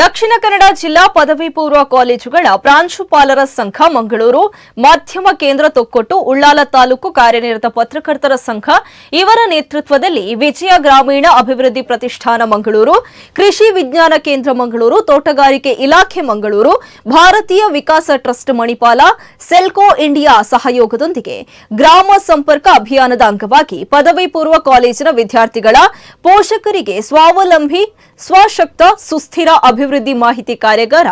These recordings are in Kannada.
ದಕ್ಷಿಣ ಕನ್ನಡ ಜಿಲ್ಲಾ ಪದವಿ ಪೂರ್ವ ಕಾಲೇಜುಗಳ ಪ್ರಾಂಶುಪಾಲರ ಸಂಘ ಮಂಗಳೂರು ಮಾಧ್ಯಮ ಕೇಂದ್ರ ತೊಕ್ಕೊಟ್ಟು ಉಳ್ಳಾಲ ತಾಲೂಕು ಕಾರ್ಯನಿರತ ಪತ್ರಕರ್ತರ ಸಂಘ ಇವರ ನೇತೃತ್ವದಲ್ಲಿ ವಿಜಯ ಗ್ರಾಮೀಣ ಅಭಿವೃದ್ಧಿ ಪ್ರತಿಷ್ಠಾನ ಮಂಗಳೂರು, ಕೃಷಿ ವಿಜ್ಞಾನ ಕೇಂದ್ರ ಮಂಗಳೂರು, ತೋಟಗಾರಿಕೆ ಇಲಾಖೆ Mangaluru, Bharatiya Vikasa Trust Manipal, Selco India ಸಹಯೋಗದೊಂದಿಗೆ ಗ್ರಾಮ ಸಂಪರ್ಕ ಅಭಿಯಾನದ ಅಂಗವಾಗಿ ಪದವಿ ಪೂರ್ವ ಕಾಲೇಜಿನ ವಿದ್ಯಾರ್ಥಿಗಳ ಪೋಷಕರಿಗೆ ಸ್ವಾವಲಂಬಿ ಸ್ವಶಕ್ತ ಸುಸ್ಥಿರ ಅಭಿವೃದ್ಧಿ ಮಾಹಿತಿ ಕಾರ್ಯಾಗಾರ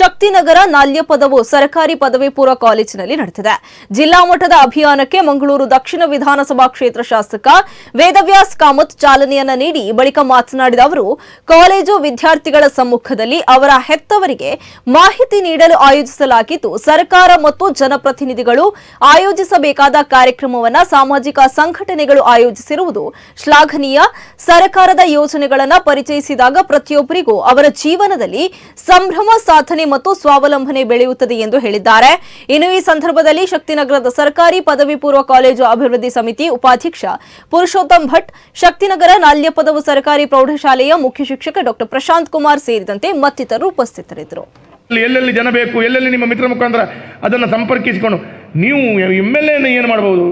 ಶಕ್ತಿನಗರ ನಾಲ್ಯ ಪದವು ಸರ್ಕಾರಿ ಪದವಿ ಪೂರ್ವ ಕಾಲೇಜಿನಲ್ಲಿ ನಡೆದಿದೆ. ಜಿಲ್ಲಾ ಮಟ್ಟದ ಅಭಿಯಾನಕ್ಕೆ ಮಂಗಳೂರು ದಕ್ಷಿಣ ವಿಧಾನಸಭಾ ಕ್ಷೇತ್ರ ಶಾಸಕ ವೇದವ್ಯಾಸ್ ಕಾಮತ್ ಚಾಲನೆಯನ್ನ ನೀಡಿ ಬಳಿಕ ಮಾತನಾಡಿದ ಅವರು, ಕಾಲೇಜು ವಿದ್ಯಾರ್ಥಿಗಳ ಸಮ್ಮುಖದಲ್ಲಿ ಅವರ ಹೆತ್ತವರಿಗೆ ಮಾಹಿತಿ ನೀಡಲು ಆಯೋಜಿಸಲಾಗಿದ್ದು, ಸರ್ಕಾರ ಮತ್ತು ಜನಪ್ರತಿನಿಧಿಗಳು ಆಯೋಜಿಸಬೇಕಾದ ಕಾರ್ಯಕ್ರಮವನ್ನ ಸಾಮಾಜಿಕ ಸಂಘಟನೆಗಳು ಆಯೋಜಿಸಿರುವುದು ಶ್ಲಾಘನೀಯ. ಸರ್ಕಾರದ ಯೋಜನೆಗಳನ್ನು ಪರಿಚಯಿಸಿದಾಗ ಪ್ರತಿಯೊಬ್ಬರಿಗೂ ಅವರ ಜೀವನದಲ್ಲಿ ಸಂಭ್ರಮ ಸಾಧನೆ ಮತ್ತು ಸ್ವಾವಲಂಬನೆ ಬೆಳೆಯುತ್ತದೆ ಎಂದು ಹೇಳಿದ್ದಾರೆ. ಇನ್ನು ಈ ಸಂದರ್ಭದಲ್ಲಿ ಶಕ್ತಿನಗರದ ಸರ್ಕಾರಿ ಪದವಿ ಪೂರ್ವ ಕಾಲೇಜು ಅಭಿವೃದ್ಧಿ ಸಮಿತಿ ಉಪಾಧ್ಯಕ್ಷ ಪುರುಷೋತ್ತಮ್ ಭಟ್, ಶಕ್ತಿನಗರ ನಾಲ್ಯ ಪದವು ಸರ್ಕಾರಿ ಪ್ರೌಢಶಾಲೆಯ ಮುಖ್ಯ ಶಿಕ್ಷಕ ಡಾಕ್ಟರ್ ಪ್ರಶಾಂತ್ ಕುಮಾರ್ ಸೇರಿದಂತೆ ಮತ್ತಿತರರು ಉಪಸ್ಥಿತರಿದ್ದರು. ಎಲ್ಲೆಲ್ಲಿ ಜನ ಬೇಕು, ಎಲ್ಲೆಲ್ಲಿ ನಿಮ್ಮ ಮಿತ್ರ ಮುಖಾಂತರ ಅದನ್ನು ಸಂಪರ್ಕಿಸಿಕೊಂಡು ನೀವು ಎಂ ಎಲ್ ಎನ ಏನು ಮಾಡ್ಬೋದು?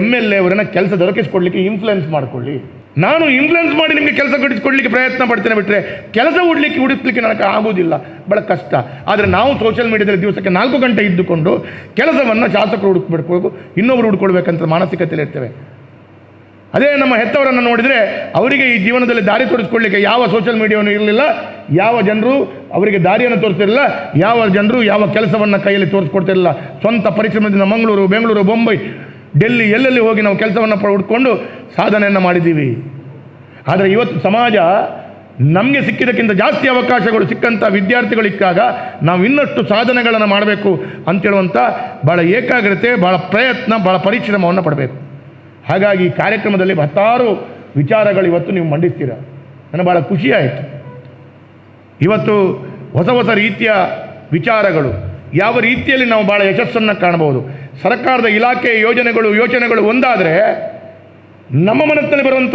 ಎಂ ಎಲ್ ಎ ಅವರನ್ನ ಕೆಲಸ ದೊರಕಿಸ್ಕೊಡ್ಲಿಕ್ಕೆ ಇನ್ಫ್ಲುಯೆನ್ಸ್ ಮಾಡಿಕೊಳ್ಳಿ. ನಾನು ಇನ್ಫ್ಲುಯೆನ್ಸ್ ಮಾಡಿ ನಿಮಗೆ ಕೆಲಸ ಕೊಡಿಸ್ಕೊಡ್ಲಿಕ್ಕೆ ಪ್ರಯತ್ನ ಪಡ್ತೇನೆ ಬಿಟ್ಟರೆ ಕೆಲಸ ಹುಡ್ಲಿಕ್ಕೆ ಹುಡುಕ್ಲಿಕ್ಕೆ ನನಗೆ ಆಗೋದಿಲ್ಲ ಬಹಳ ಕಷ್ಟ. ಆದರೆ ನಾವು ಸೋಷಿಯಲ್ ಮೀಡಿಯಾದಲ್ಲಿ ದಿವಸಕ್ಕೆ ನಾಲ್ಕು ಗಂಟೆ ಇದ್ದುಕೊಂಡು ಕೆಲಸವನ್ನು ಶಾಸಕರು ಹುಡುಕ್ಬಿಡ್ಬೇಕು ಇನ್ನೊಬ್ರು ಹುಡ್ಕೊಳ್ಬೇಕಂತ ಮಾನಸಿಕತೆಯಲ್ಲಿ ಇರ್ತೇವೆ. ಅದೇ ನಮ್ಮ ಹೆತ್ತವರನ್ನು ನೋಡಿದರೆ ಅವರಿಗೆ ಈ ಜೀವನದಲ್ಲಿ ದಾರಿ ತೋರಿಸ್ಕೊಳ್ಳಿಕ್ಕೆ ಯಾವ ಸೋಷಿಯಲ್ ಮೀಡಿಯಾವನ್ನು ಇರಲಿಲ್ಲ, ಯಾವ ಜನರು ಅವರಿಗೆ ದಾರಿಯನ್ನು ತೋರಿಸ್ತಿರಲಿಲ್ಲ, ಯಾವ ಜನರು ಯಾವ ಕೆಲಸವನ್ನು ಕೈಯಲ್ಲಿ ತೋರಿಸ್ಕೊಡ್ತಿರಲಿಲ್ಲ. ಸ್ವಂತ ಪರಿಶ್ರಮದಿಂದ ಮಂಗಳೂರು, ಬೆಂಗಳೂರು ಬೊಂಬೈ ಡೆಲ್ಲಿ ಎಲ್ಲೆಲ್ಲಿ ಹೋಗಿ ನಾವು ಕೆಲಸವನ್ನು ಹುಡ್ಕೊಂಡು ಸಾಧನೆಯನ್ನು ಮಾಡಿದ್ದೀವಿ. ಆದರೆ ಇವತ್ತು ಸಮಾಜ ನಮಗೆ ಸಿಕ್ಕಿದ್ದಕ್ಕಿಂತ ಜಾಸ್ತಿ ಅವಕಾಶಗಳು ಸಿಕ್ಕಂಥ ವಿದ್ಯಾರ್ಥಿಗಳಿಕ್ಕಾಗ ನಾವು ಇನ್ನಷ್ಟು ಸಾಧನೆಗಳನ್ನು ಮಾಡಬೇಕು ಅಂತೇಳುವಂಥ ಭಾಳ ಏಕಾಗ್ರತೆ ಭಾಳ ಪ್ರಯತ್ನ ಭಾಳ ಪರಿಶ್ರಮವನ್ನು ಪಡಬೇಕು. ಹಾಗಾಗಿ ಈ ಕಾರ್ಯಕ್ರಮದಲ್ಲಿ ಹತ್ತಾರು ವಿಚಾರಗಳು ಇವತ್ತು ನೀವು ಮಂಡಿಸ್ತೀರ. ನನಗೆ ಭಾಳ ಖುಷಿಯಾಯಿತು ಇವತ್ತು ಹೊಸ ಹೊಸ ರೀತಿಯ ವಿಚಾರಗಳು. ಯಾವ ರೀತಿಯಲ್ಲಿ ನಾವು ಭಾಳ ಯಶಸ್ಸನ್ನು ಕಾಣಬಹುದು ಸರ್ಕಾರದ ಇಲಾಖೆ ಯೋಜನೆಗಳು ಯೋಚನೆಗಳು ಒಂದಾದರೆ ನಮ್ಮ ಮನಸ್ಸಿನಲ್ಲಿ ಬರುವಂಥ